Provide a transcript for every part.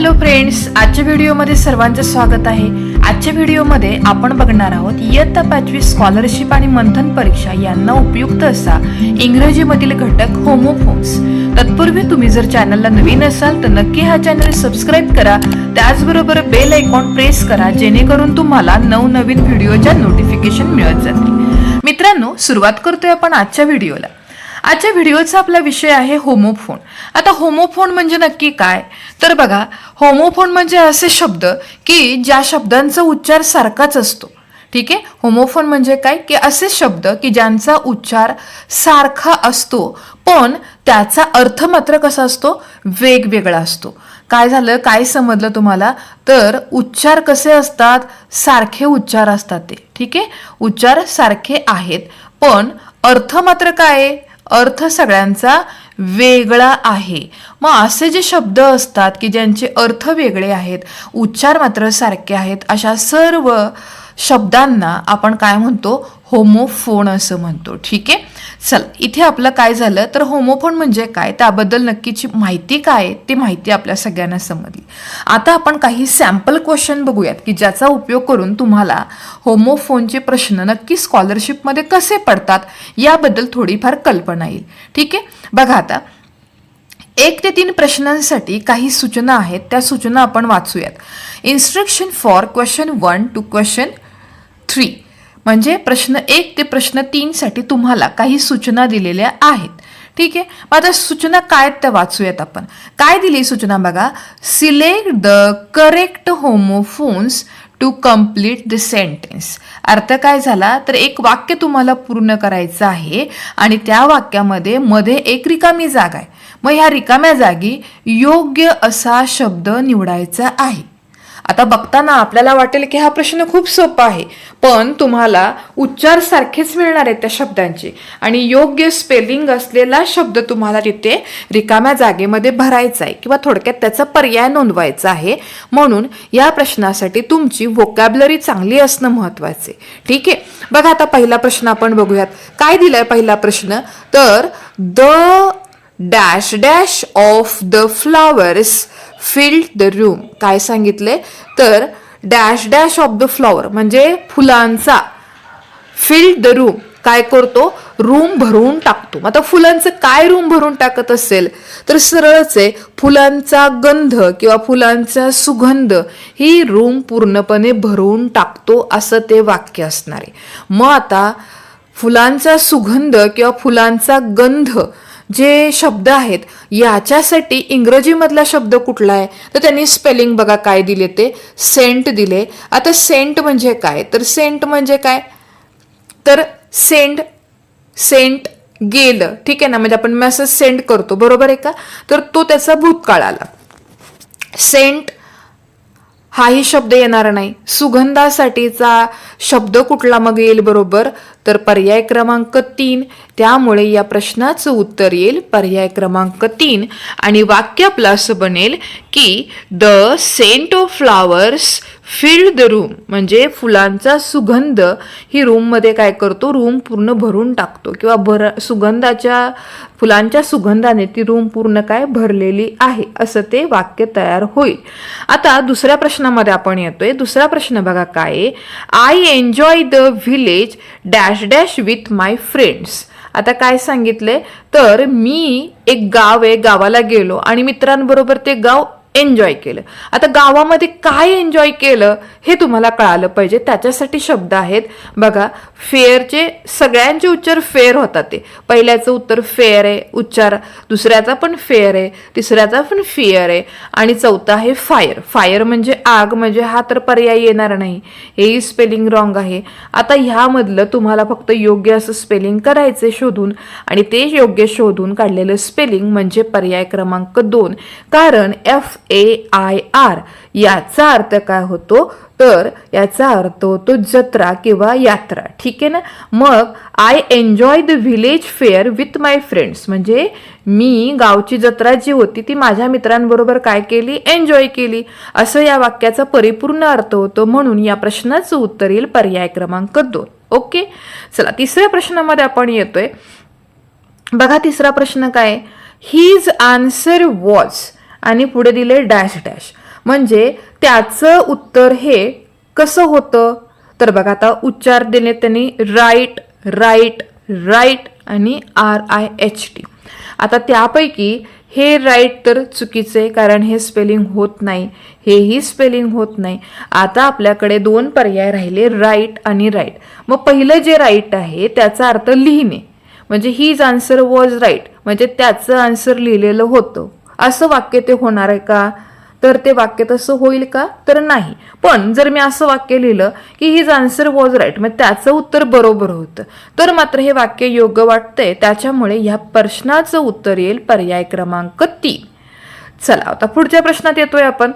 Hello friends आजच्या व्हिडिओमध्ये सर्वांचं स्वागत आहे. आजच्या व्हिडिओमध्ये आपण बघणार आहोत इयत्ता पाचवी स्कॉलरशिप आणि मंथन परीक्षा यांना उपयुक्त असा इंग्रजीमधील घटक होमोफोन्स तत्पूर्वी तुम्ही जर चॅनलला नवीन असाल तर नक्की हा चॅनल सबस्क्राईब करा. त्याचबरोबर बेल आयकॉन प्रेस करा जेणेकरून तुम्हाला नवनवीन व्हिडिओच्या नोटिफिकेशन मिळत जातील. मित्रांनो सुरुवात करतोय आपण आजच्या व्हिडिओला. आजच्या व्हिडिओचा आपला विषय आहे होमोफोन. आता होमोफोन म्हणजे नक्की काय? तर बघा होमोफोन म्हणजे असे शब्द की ज्या शब्दांचा उच्चार सारखाच असतो. ठीक आहे? होमोफोन म्हणजे काय? की असे शब्द की ज्यांचा उच्चार सारखा असतो पण त्याचा अर्थ मात्र कसा असतो? वेगवेगळा असतो. काय झालं? काय समजलं तुम्हाला? तर उच्चार कसे असतात? सारखे उच्चार असतात ते. ठीक आहे? उच्चार सारखे आहेत पण अर्थ मात्र काय आहे? अर्थ सगळ्यांचा वेगळा आहे. मग असे जे शब्द असतात की ज्यांचे अर्थ वेगळे आहेत उच्चार मात्र सारखे आहेत अशा सर्व शब्दांना आपण काय म्हणतो? होमोफोन असं म्हणतो. ठीक आहे? चल इथे आपलं काय झालं? तर होमोफोन म्हणजे काय? त्याबद्दल नक्कीची माहिती काय आहे? ती माहिती आपल्या सगळ्यांना समजली. आता आपण काही सॅम्पल क्वेश्चन बघूयात की ज्याचा उपयोग करून तुम्हाला होमोफोनचे प्रश्न नक्की स्कॉलरशिपमध्ये कसे पडतात याबद्दल थोडीफार कल्पना येईल. ठीक आहे? बघा आता एक ते तीन प्रश्नांसाठी काही सूचना आहेत त्या सूचना आपण वाचूयात. Instruction for question one two question three म्हणजे प्रश्न एक ते प्रश्न तीनसाठी तुम्हाला काही सूचना दिलेल्या आहेत. ठीक आहे? मग आता सूचना काय आहेत त्या वाचूयात आपण. काय दिली सूचना बघा? Select the correct homophones to complete the sentence अर्थ काय झाला? तर एक वाक्य तुम्हाला पूर्ण करायचं आहे आणि त्या वाक्यामध्ये मध्ये एक रिकामी जागा आहे. मग ह्या रिकाम्या जागी योग्य असा शब्द निवडायचा आहे. आता बघताना आपल्याला वाटेल की हा प्रश्न खूप सोपा आहे पण तुम्हाला उच्चार सारखेच मिळणार आहेत त्या शब्दांचे. आणि योग्य स्पेलिंग असलेला शब्द तुम्हाला तिथे रिकाम्या जागेमध्ये भरायचा आहे किंवा थोडक्यात त्याचा पर्याय नोंदवायचा आहे. म्हणून या प्रश्नासाठी तुमची व्होकॅबलरी चांगली असणं महत्त्वाचे ठीक आहे? बघा आता पहिला प्रश्न आपण बघूयात. काय दिलाय पहिला प्रश्न? तर the dash dash of the flowers filled the room काय सांगितले? तर dash dash of the flower म्हणजे फुलांचा. फिल्ड द रूम काय करतो? रूम भरून टाकतो. आता फुलांचं काय रूम भरून टाकत असेल? तर सरळच आहे. फुलांचा गंध किंवा फुलांचा सुगंध ही रूम पूर्णपणे भरून टाकतो असं ते वाक्य असणार आहे. मग आता फुलांचा सुगंध किंवा फुलांचा गंध जे शब्द आहेत याच्यासाठी इंग्रजीमधला शब्द कुठला आहे? तर त्यांनी स्पेलिंग बघा काय दिले ते. सेंट दिले. आता सेंट म्हणजे काय? तर सेंट म्हणजे काय? तर सेंट सेंट गेलं. ठीक आहे ना? म्हणजे आपण मेसेज सेंड करतो. बरोबर आहे का? तर तो त्याचा भूतकाळ आला. सेंट हाही शब्द येणार नाही. सुगंधासाठीचा शब्द कुठला मग येईल बरोबर? तर पर्याय क्रमांक तीन. त्यामुळे या प्रश्नाचं उत्तर येईल पर्याय क्रमांक तीन. आणि वाक्य आपलं असं बनेल की the scent of flowers filled the room म्हणजे फुलांचा सुगंध ही रूममध्ये काय करतो? रूम पूर्ण भरून टाकतो. किंवा भर सुगंधाच्या फुलांच्या सुगंधाने ती रूम पूर्ण काय? भरलेली आहे. असं ते वाक्य तयार होईल. आता दुसऱ्या प्रश्नामध्ये आपण येतोय. दुसरा प्रश्न बघा काय I enjoy the village dash dash with my friends आता काय सांगितले तर मी एक गाव आहे गावाला गेलो आणि मित्रांबरोबर ते गाव एन्जॉय केलं. आता गावामध्ये काय एन्जॉय केलं हे तुम्हाला कळालं पाहिजे. त्याच्यासाठी शब्द आहेत. बघा फेअरचे सगळ्यांचे उच्चार फेअर होतात ते. पहिल्याचं उत्तर फेअर आहे उच्चार. दुसऱ्याचा पण फेअर आहे तिसऱ्याचा पण फेअर आहे. आणि चौथा आहे फायर. फायर म्हणजे आग म्हणजे हा तर पर्याय येणार नाही. हेही स्पेलिंग रॉंग आहे. आता ह्यामधलं तुम्हाला फक्त योग्य असं स्पेलिंग करायचे शोधून आणि ते योग्य शोधून काढलेलं स्पेलिंग म्हणजे पर्याय क्रमांक दोन. कारण एफ ए आय आर याचा अर्थ काय होतो? तर याचा अर्थ होतो जत्रा किंवा यात्रा. ठीक आहे ना? मग I enjoy the village fair with my friends म्हणजे मी गावची जत्रा जी होती ती माझ्या मित्रांबरोबर काय केली? एन्जॉय केली. असं या वाक्याचा परिपूर्ण अर्थ होतो. म्हणून या प्रश्नाचं उत्तर येईल पर्याय क्रमांक दोन. ओके? चला तिसऱ्या प्रश्नामध्ये आपण येतोय. बघा तिसरा प्रश्न काय? हिज आन्सर वॉज आणि पुढे दिले डॅश डॅश. म्हणजे त्याचं उत्तर हे कसं होतं? तर बघा आता उच्चार दिले त्यांनी राईट राईट राईट आणि आर आय एच टी आता त्यापैकी हे राईट तर चुकीचे कारण हे स्पेलिंग होत नाही. हेही स्पेलिंग होत नाही. आता आपल्याकडे दोन पर्याय राहिले राईट आणि राईट. मग पहिलं जे राईट आहे त्याचा अर्थ लिहिणे. म्हणजे हीज आन्सर वॉज राईट. म्हणजे त्याचं आन्सर लिहिलेलं होतं. असं वाक्य ते होणार आहे का? तर ते वाक्य तसं होईल का? तर नाही. पण जर मी असं वाक्य लिहिलं की हिज आन्सर वॉज राईट मग त्याचं उत्तर बरोबर होतं. तर मात्र हे वाक्य योग्य वाटतंय. त्याच्यामुळे ह्या प्रश्नाचं उत्तर येईल पर्याय क्रमांक तीन. चला आता पुढच्या प्रश्नात येतोय आपण.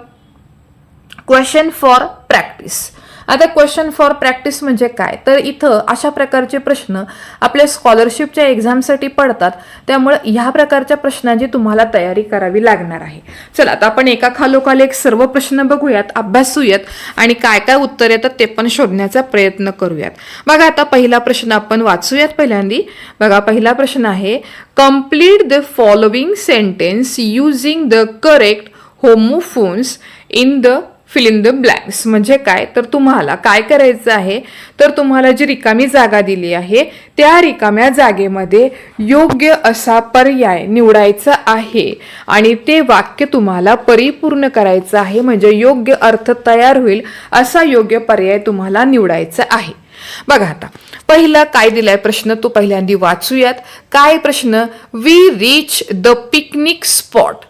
क्वेश्चन फॉर प्रॅक्टिस आता क्वेश्चन फॉर प्रॅक्टिस म्हणजे काय? तर इथं अशा प्रकारचे प्रश्न आपल्या स्कॉलरशिपच्या एक्झामसाठी पडतात. त्यामुळे ह्या प्रकारच्या प्रश्नांची तुम्हाला तयारी करावी लागणार आहे. चला आता आपण एका खालोखाल एक सर्व प्रश्न बघूयात अभ्यासूयात आणि काय काय उत्तर येतात ते पण शोधण्याचा प्रयत्न करूयात. बघा आता पहिला प्रश्न आपण वाचूयात पहिल्यांदी. बघा पहिला प्रश्न आहे complete the following sentence using the correct homophones in the fill in the blanks म्हणजे काय? तर तुम्हाला काय करायचं आहे? तर तुम्हाला जी रिकामी जागा दिली आहे त्या रिकाम्या जागेमध्ये योग्य असा पर्याय निवडायचा आहे. आणि ते वाक्य तुम्हाला परिपूर्ण करायचं आहे म्हणजे योग्य अर्थ तयार होईल असा योग्य पर्याय तुम्हाला निवडायचा आहे. बघा आता पहिला काय दिलाय प्रश्न? तो पहिल्यांदा वाचूयात. काय प्रश्न? We reach the picnic spot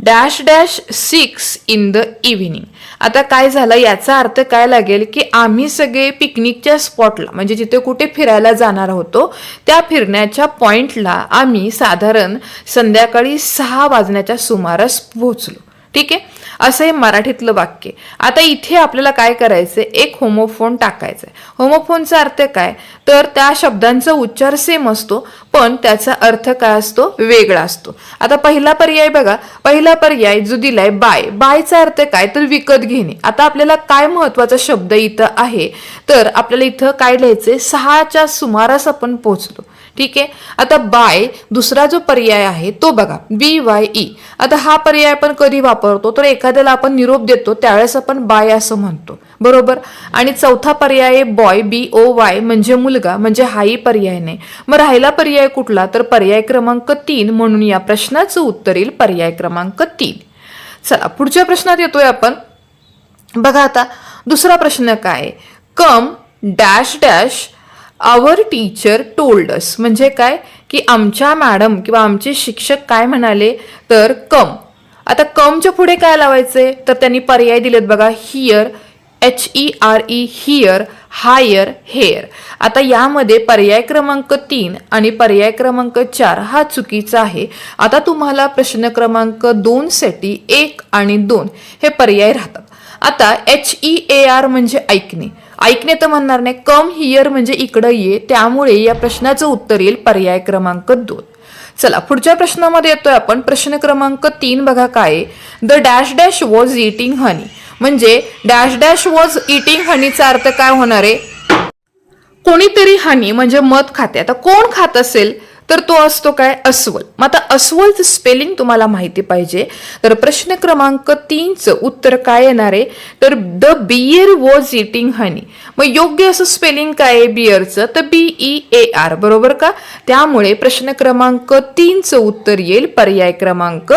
dash dash six in the evening. आता काय झालं याचा अर्थ काय लागेल की आम्ही सगळे पिकनिकच्या स्पॉटला म्हणजे जिथे कुठे फिरायला जाणार होतो त्या फिरण्याच्या पॉइंटला आम्ही साधारण संध्याकाळी सहा वाजण्याच्या सुमारास पोहोचलो. ठीक आहे? असं हे मराठीतलं वाक्य. आता इथे आपल्याला काय करायचं एक होमोफोन टाकायचा आहे होमोफोनचा अर्थ काय? तर त्या शब्दांचा उच्चार सेम असतो पण त्याचा अर्थ काय असतो? वेगळा असतो. आता पहिला पर्याय बघा. पहिला पर्याय जो दिलाय बाय. बायचा अर्थ काय? तर विकत घेणे. आता आपल्याला काय महत्त्वाचा शब्द इथं आहे? तर आपल्याला इथं काय लिहायचंय? सहाच्या सुमारास आपण पोहोचलो. ठीक आहे? आता बाय दुसरा जो पर्याय आहे तो बघा बी वाय ई आता हा पर्याय आपण कधी वापरतो? तर एखाद्याला आपण निरोप देतो त्यावेळेस आपण बाय असं म्हणतो. बरोबर? आणि चौथा पर्याय आहे बॉय बी ओ वाय म्हणजे मुलगा म्हणजे हाही पर्याय नाही. मग राहिला पर्याय कुठला? तर पर्याय क्रमांक तीन म्हणून या प्रश्नाचं उत्तर येईल पर्याय क्रमांक तीन. चला पुढच्या प्रश्नात येतोय आपण. बघा आता दुसरा प्रश्न काय come dash dash our teacher told us म्हणजे काय? की आमच्या मॅडम किंवा आमचे शिक्षक काय म्हणाले? तर कम आता कमच्या पुढे काय लावायचे? तर त्यांनी पर्याय दिलेत बघा. Here H E R E hear hire hair आता यामध्ये पर्याय क्रमांक तीन आणि पर्याय क्रमांक चार हा चुकीचा आहे. आता तुम्हाला प्रश्न क्रमांक दोनसाठी एक आणि दोन हे पर्याय राहतात. आता एच ई ए आर म्हणजे ऐकणे. ऐकणे तर म्हणणार नाही. कम हिअर म्हणजे इकडं ये त्यामुळे या प्रश्नाचं उत्तर येईल पर्याय क्रमांक दोन. चला पुढच्या प्रश्नामध्ये येतोय आपण. प्रश्न क्रमांक तीन बघा काय the dash dash was eating honey म्हणजे डॅश डॅश वॉज इटिंग हनीचा अर्थ काय होणार आहे? कोणीतरी हनी म्हणजे मध खाते. आता कोण खात असेल? तर तो असतो काय? अस्वल. मग आता अस्वलचं स्पेलिंग तुम्हाला माहिती पाहिजे. तर प्रश्न क्रमांक तीनचं उत्तर काय येणार आहे? तर the bear was eating honey मग योग्य असं स्पेलिंग काय आहे बियरचं तर बी ई ए आर बरोबर का? त्यामुळे प्रश्न क्रमांक तीनचं उत्तर येईल पर्याय क्रमांक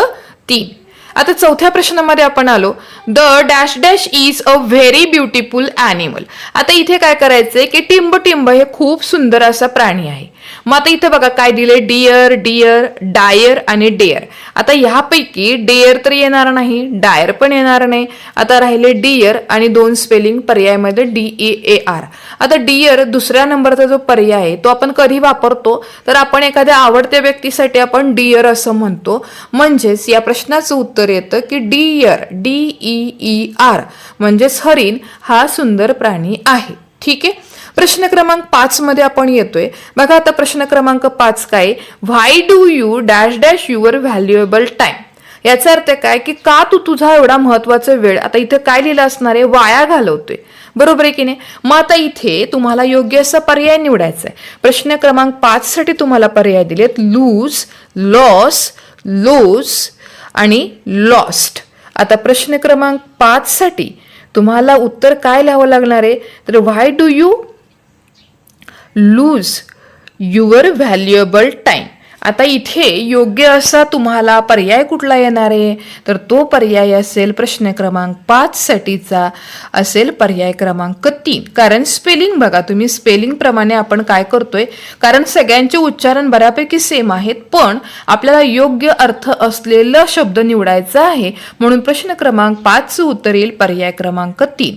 तीन. आता चौथ्या प्रश्नामध्ये आपण आलो. The dash dash is a very beautiful animal आता इथे काय करायचंय की टिंब टिंब हे खूप सुंदर असा प्राणी आहे. मग आता इथे बघा काय दिले डिअर डिअर डायर आणि डेअर आता ह्यापैकी डेअर तर येणार नाही डायर पण येणार नाही. आता राहिले डिअर आणि दोन स्पेलिंग पर्यायमध्ये डी ई ए आर आता डिअर दुसऱ्या नंबरचा जो पर्याय आहे तो आपण कधी वापरतो? तर आपण एखाद्या आवडत्या व्यक्तीसाठी आपण डिअर असं म्हणतो. म्हणजेच या प्रश्नाचं उत्तर येतं की deer D E E R म्हणजेच हरिण हा सुंदर प्राणी आहे. ठीक आहे? प्रश्न क्रमांक पाच मध्ये आपण येतोय. बघा आता प्रश्न क्रमांक पाच काय? Why do you dash dash your valuable time याचा अर्थ काय की का तू तुझा एवढा महत्त्वाचा वेळ आता इथे काय लिहिलं असणार आहे? वाया घालवतोय. बरोबर आहे की नाही? मग आता इथे तुम्हाला योग्य असा पर्याय निवडायचा आहे. प्रश्न क्रमांक पाच साठी तुम्हाला पर्याय दिलेत. लूज लॉस लूज आणि लॉस्ट आता प्रश्न क्रमांक पाच साठी तुम्हाला उत्तर काय लिहावं लागणार आहे? तर why do you lose your valuable time आता इथे योग्य असा तुम्हाला पर्याय कुठला येणार आहे? तर तो पर्याय असेल प्रश्न क्रमांक पाचसाठीचा असेल पर्याय क्रमांक तीन. कारण स्पेलिंग बघा तुम्ही स्पेलिंगप्रमाणे आपण काय करतोय? कारण सगळ्यांचे उच्चारण बऱ्यापैकी सेम आहेत पण आपल्याला योग्य अर्थ असलेला शब्द निवडायचा आहे. म्हणून प्रश्न क्रमांक पाचचं उत्तर येईल पर्याय क्रमांक तीन.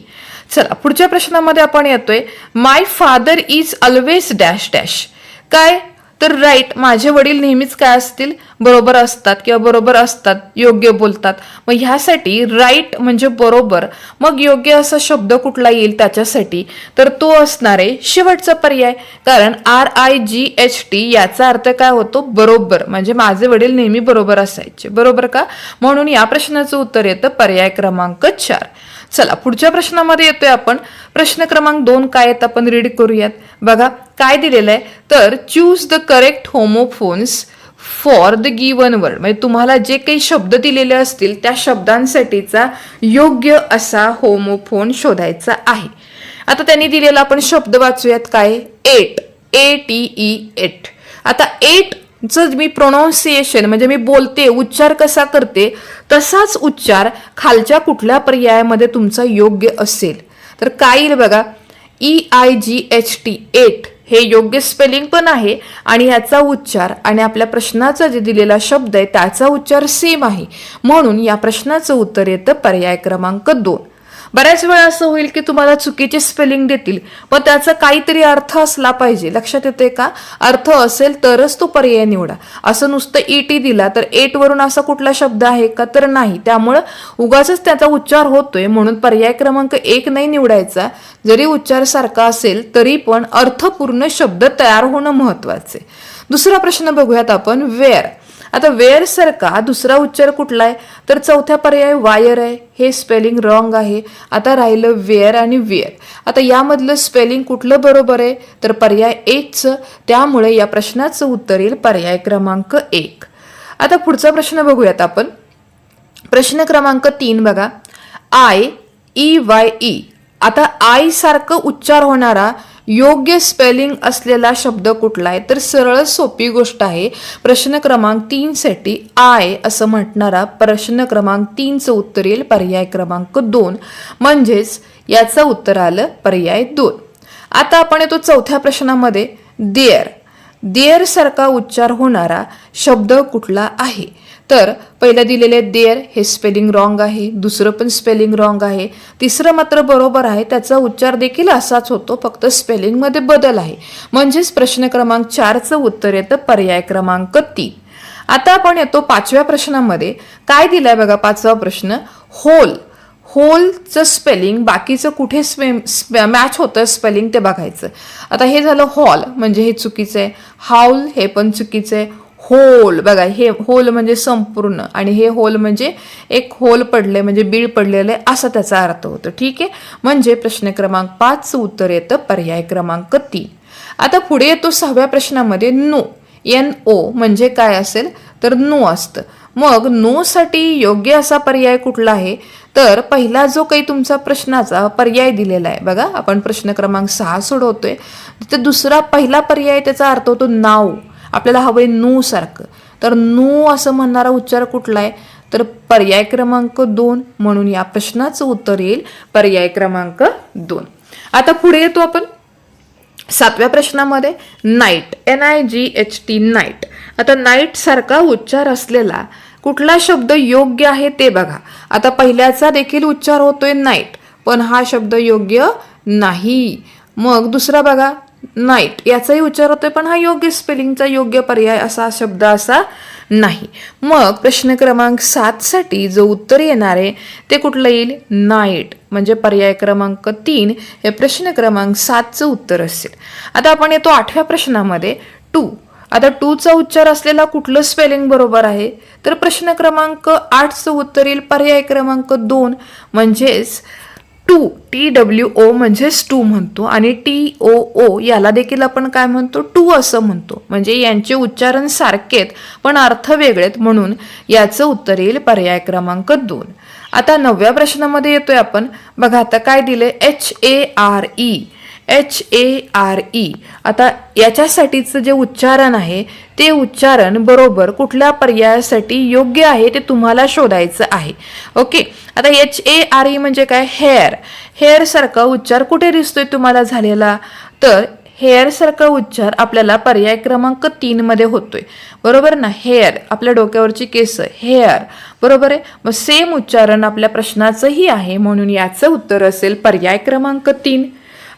चला पुढच्या प्रश्नामध्ये आपण येतोय. My father is always dash dash काय? तर राईट माझे वडील नेहमीच काय असतील? बरोबर असतात किंवा बरोबर असतात योग्य बोलतात. मग ह्यासाठी राईट म्हणजे बरोबर. मग योग्य असा शब्द कुठला येईल त्याच्यासाठी? तर तो असणार आहे शेवटचा पर्याय. कारण R I G H T याचा अर्थ काय होतो? बरोबर. म्हणजे माझे वडील नेहमी बरोबर असायचे. बरोबर का? म्हणून या प्रश्नाचं उत्तर येतं पर्याय क्रमांक चार. चला पुढच्या प्रश्नामध्ये येतोय आपण. प्रश्न क्रमांक दोन काय आहेत? आपण रीड करूयात. बघा काय दिलेलं आहे? तर choose the correct homophones for the given word म्हणजे तुम्हाला जे काही शब्द दिलेले असतील त्या शब्दांसाठीचा योग्य असा होमोफोन शोधायचा आहे. आता त्यांनी दिलेला आपण शब्द वाचूयात. काय? Ate A T E eight आता एट चं मी प्रोनाऊन्सिएशन म्हणजे मी बोलते उच्चार कसा करते तसाच उच्चार खालच्या कुठल्या पर्यायामध्ये तुमचा योग्य असेल. तर काय येईल बघा? E I G H T eight हे योग्य स्पेलिंग पण आहे आणि याचा उच्चार आणि आपल्या प्रश्नाचा जे दिलेला शब्द आहे त्याचा उच्चार सेम आहे. म्हणून या प्रश्नाचं उत्तर येतं पर्याय क्रमांक दोन. बऱ्याच वेळा असं होईल की तुम्हाला चुकीचे स्पेलिंग देतील पण त्याचा काहीतरी अर्थ असला पाहिजे. लक्षात येते का? अर्थ असेल तरच तो पर्याय निवडा. असं नुसतं ई टी दिला तर एट वरून असा कुठला शब्द आहे का तर नाही. त्यामुळं उगाच त्याचा उच्चार होतोय म्हणून पर्याय क्रमांक एक नाही निवडायचा. जरी उच्चार सारखा असेल तरी पण अर्थपूर्ण शब्द तयार होणं महत्त्वाचे दुसरा प्रश्न बघूयात आपण वेअर आता वेअर सारखा दुसरा उच्चार कुठला आहे तर चौथ्या पर्याय वायर आहे. हे स्पेलिंग रॉंग आहे. आता राहिलं वेअर आणि वेअर. आता यामधलं स्पेलिंग कुठलं बरोबर आहे? तर पर्याय एकचं त्यामुळे या प्रश्नाचं उत्तर येईल पर्याय क्रमांक एक. आता पुढचा प्रश्न बघूयात आपण. प्रश्न क्रमांक तीन बघा. आय ई वाय ई आता आय सारखं उच्चार होणारा योग्य स्पेलिंग असलेला शब्द कुठला आहे तर सरळ सोपी गोष्ट आहे प्रश्न क्रमांक तीनसाठी आय असं म्हटणारा प्रश्न क्रमांक तीनचं उत्तर येईल पर्याय क्रमांक दोन. म्हणजेच याचं उत्तर आलं पर्याय दोन. आता आपण येतो चौथ्या प्रश्नामध्ये. देअर देअर सारखा उच्चार होणारा शब्द कुठला आहे? तर पहिलं दिलेले देअर हे स्पेलिंग रॉंग आहे दुसरं पण स्पेलिंग रॉंग आहे तिसरं मात्र बरोबर आहे त्याचा उच्चार देखील असाच होतो फक्त स्पेलिंगमध्ये बदल आहे. म्हणजेच प्रश्न क्रमांक चारचं उत्तर येतं पर्याय क्रमांक तीन. आता आपण येतो पाचव्या प्रश्नामध्ये. काय दिलाय बघा पाचवा प्रश्न? होल होलचं स्पेलिंग बाकीचं कुठे स्पे मॅच होतं स्पेलिंग ते बघायचं. आता हे झालं हॉल म्हणजे हे चुकीचं आहे. हाऊल हे पण चुकीचं आहे. होल बघा हे होल म्हणजे संपूर्ण आणि हे होल म्हणजे एक होल पडले म्हणजे बीळ पडलेलं आहे असा त्याचा अर्थ होतो. ठीक आहे? म्हणजे प्रश्न क्रमांक पाच उत्तर येतं पर्याय क्रमांक तीन. आता पुढे येतो सहाव्या प्रश्नामध्ये नो. एन ओ म्हणजे काय असेल? तर नो असतं. मग नो साठी योग्य असा पर्याय कुठला आहे? तर पहिला जो काही तुमचा प्रश्नाचा पर्याय दिलेला आहे बघा आपण प्रश्न क्रमांक सहा सोडवतोय. तर दुसरा पहिला पर्याय त्याचा अर्थ होतो नाव. आपल्याला हवंय नू सारखं. तर नू असं म्हणणारा उच्चार कुठला आहे? तर पर्याय क्रमांक दोन म्हणून या प्रश्नाचं उत्तर येईल. पर्याय क्रमांक दोन. आता पुढे येतो आपण. सातव्या प्रश्नामध्ये night N I G H T night आता नाईट सारखा उच्चार असलेला कुठला शब्द योग्य आहे ते बघा. आता पहिल्याचा देखील उच्चार होतोय नाईट पण हा शब्द योग्य नाही. मग दुसरा बघा. नाईट याचाही उच्चार होतोय पण हा योग्य स्पेलिंगचा योग्य पर्याय असा शब्द असा नाही. मग प्रश्न क्रमांक सातसाठी जो उत्तर येणार आहे ते कुठलं येईल? नाईट. म्हणजे पर्याय क्रमांक तीन हे प्रश्न क्रमांक सातचं उत्तर असेल. आता आपण येतो आठव्या प्रश्नामध्ये टू. आता टूचा उच्चार असलेला कुठलं स्पेलिंग बरोबर आहे? तर प्रश्न क्रमांक आठचं उत्तर येईल पर्याय क्रमांक दोन. म्हणजेच टू टी डब्ल्यू ओ म्हणजेच टू म्हणतो. आणि टी ओ ओ याला देखील आपण काय म्हणतो? टू असं म्हणतो. म्हणजे यांचे उच्चारण सारखेत पण अर्थ वेगळेत म्हणून याचं उत्तर येईल पर्याय क्रमांक दोन. आता नवव्या प्रश्नामध्ये येतोय आपण. बघा आता काय दिले H A R E H A R E आता याच्यासाठीचं जे उच्चारण आहे ते उच्चारण बरोबर कुठल्या पर्यायासाठी योग्य आहे ते तुम्हाला शोधायचं आहे. ओके आता एच ए आर ई म्हणजे काय? हेअर हेअरसारखा उच्चार कुठे दिसतोय तुम्हाला झालेला? तर हेअरसारखा उच्चार आपल्याला पर्याय क्रमांक तीनमध्ये होतोय. बरोबर ना? हेअर आपल्या डोक्यावरची केस. हेअर बरोबर आहे? मग सेम उच्चारण आपल्या प्रश्नाचंही आहे म्हणून याचं उत्तर असेल पर्याय क्रमांक तीन.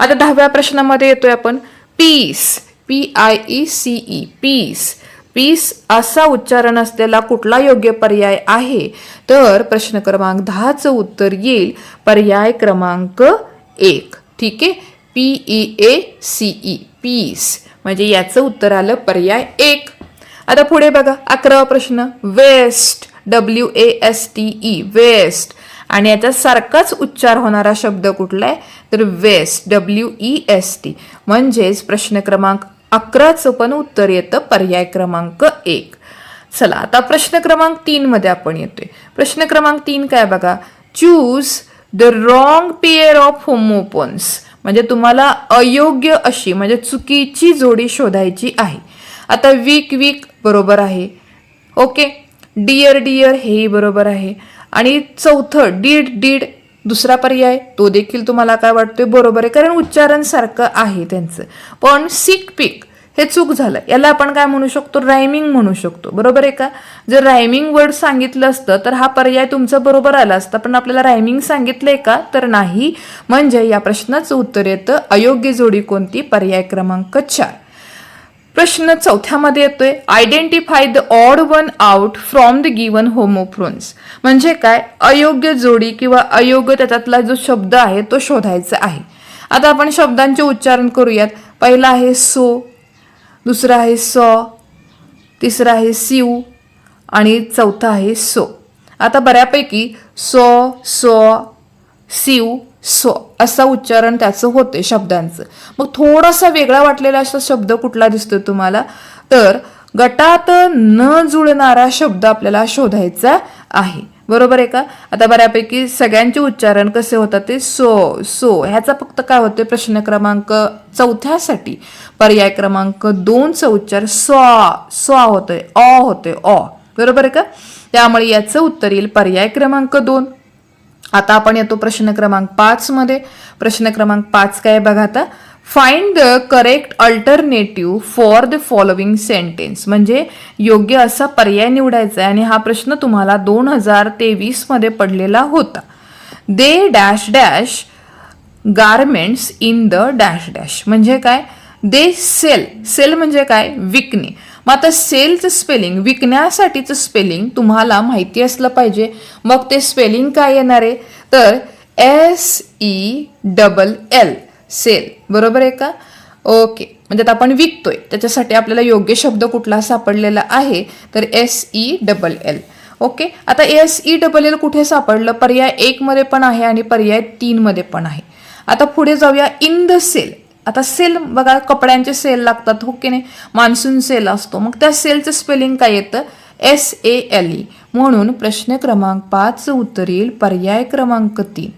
आता दहाव्या प्रश्नामध्ये येतोय आपण. Piece P I E C E piece. Piece असा उच्चारण असलेला कुठला योग्य पर्याय आहे? तर प्रश्न क्रमांक दहाचं उत्तर येईल. पर्याय क्रमांक एक. ठीक आहे? P E A C E peace. म्हणजे याचं उत्तर आलं पर्याय एक. आता पुढे बघा अकरावा प्रश्न. Waste W A S T E waste. आणि याचा सारखाच उच्चार होणारा शब्द कुठला आहे तर west W E S T म्हणजेच प्रश्न क्रमांक अकराचं पण उत्तर येतं पर्याय क्रमांक एक. चला आता प्रश्न क्रमांक तीनमध्ये आपण येतोय. प्रश्न क्रमांक तीन काय बघा? Choose the wrong pair of homophones म्हणजे तुम्हाला अयोग्य अशी म्हणजे चुकीची जोडी शोधायची आहे. आता वीक वीक बरोबर आहे. ओके डिअर डिअर हेही बरोबर आहे. आणि चौथं डीड डीड दुसरा पर्याय तो देखील तुम्हाला काय वाटतोय? बरोबर आहे कारण उच्चारण सारखं आहे त्यांचं. पण सिक पिक हे चूक झालं. याला आपण काय म्हणू शकतो? रायमिंग म्हणू शकतो. बरोबर आहे का? जर रायमिंग वर्ड सांगितलं असतं तर हा पर्याय तुमचा बरोबर आला असता. पण आपल्याला रायमिंग सांगितलंय का? तर नाही. म्हणजे या प्रश्नाचं उत्तर येतं. अयोग्य जोडी कोणती? पर्याय क्रमांक चार. प्रश्न चौथ्यामध्ये येतोय. Identify the odd one out from the given homophones म्हणजे काय? अयोग्य जोडी किंवा अयोग्य त्याच्यातला जो शब्द आहे तो शोधायचा आहे. आता आपण शब्दांचे उच्चारण करूयात. पहिला आहे सो दुसरा आहे सॉ तिसरा आहे सिव आणि चौथा आहे सो. आता बऱ्यापैकी सॉ सॉ सिव सो असं उच्चारण त्याचं होते शब्दांचं. मग थोडासा वेगळा वाटलेला असा शब्द कुठला दिसतो तुम्हाला? तर गटात न जुळणारा शब्द आपल्याला शोधायचा आहे. बरोबर आहे का? आता बऱ्यापैकी सगळ्यांचे उच्चारण कसे होतात ते सो सो ह्याचा फक्त काय होते प्रश्न क्रमांक चौथ्यासाठी पर्याय क्रमांक दोनचा उच्चार स्वा स्वा होतोय अ होतोय अ. बरोबर आहे का? त्यामुळे याचं उत्तर येईल पर्याय क्रमांक दोन. आता आपण येतो प्रश्न क्रमांक पाच मध्ये. प्रश्न क्रमांक पाच काय बघा आता. Find the correct alternative for the following sentence म्हणजे योग्य असा पर्याय निवडायचा आहे आणि हा प्रश्न तुम्हाला दोन हजार तेवीसमध्ये पडलेला होता. They dash dash garments in the dash dash म्हणजे काय? दे सेल सेल म्हणजे काय? विकणे. मग आता सेलचं स्पेलिंग विकण्यासाठीचं स्पेलिंग तुम्हाला माहिती असलं पाहिजे. मग ते स्पेलिंग काय येणार आहे? तर S E double L sell बरोबर आहे का? ओके. म्हणजे आता आपण विकतोय. त्याच्यासाठी आपल्याला योग्य शब्द कुठला सापडलेला आहे? तर S E double L okay. आता एस ई डबल एल कुठे सापडलं? पर्याय एकमध्ये पण आहे आणि पर्याय तीनमध्ये पण आहे. आता पुढे जाऊया इन द सेल आता सेल बघा कपड्यांचे सेल लागतात हो की नाही? मान्सून सेल असतो. मग त्या सेलचं स्पेलिंग काय येतं? एस ए एल ई म्हणून प्रश्न क्रमांक पाच उत्तर येईल पर्याय क्रमांक तीन.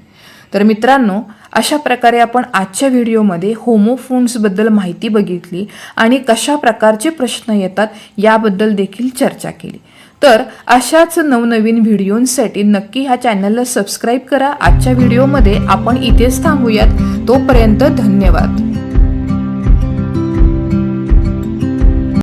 तर मित्रांनो अशा प्रकारे आपण आजच्या व्हिडिओमध्ये होमोफोन्सबद्दल माहिती बघितली आणि कशा प्रकारचे प्रश्न येतात याबद्दल देखील चर्चा केली. तर अशाच नवनवीन व्हिडिओंसाठी नक्की ह्या चॅनलला सबस्क्राईब करा. आजच्या व्हिडिओमध्ये आपण इथेच थांबूयात. तोपर्यंत धन्यवाद.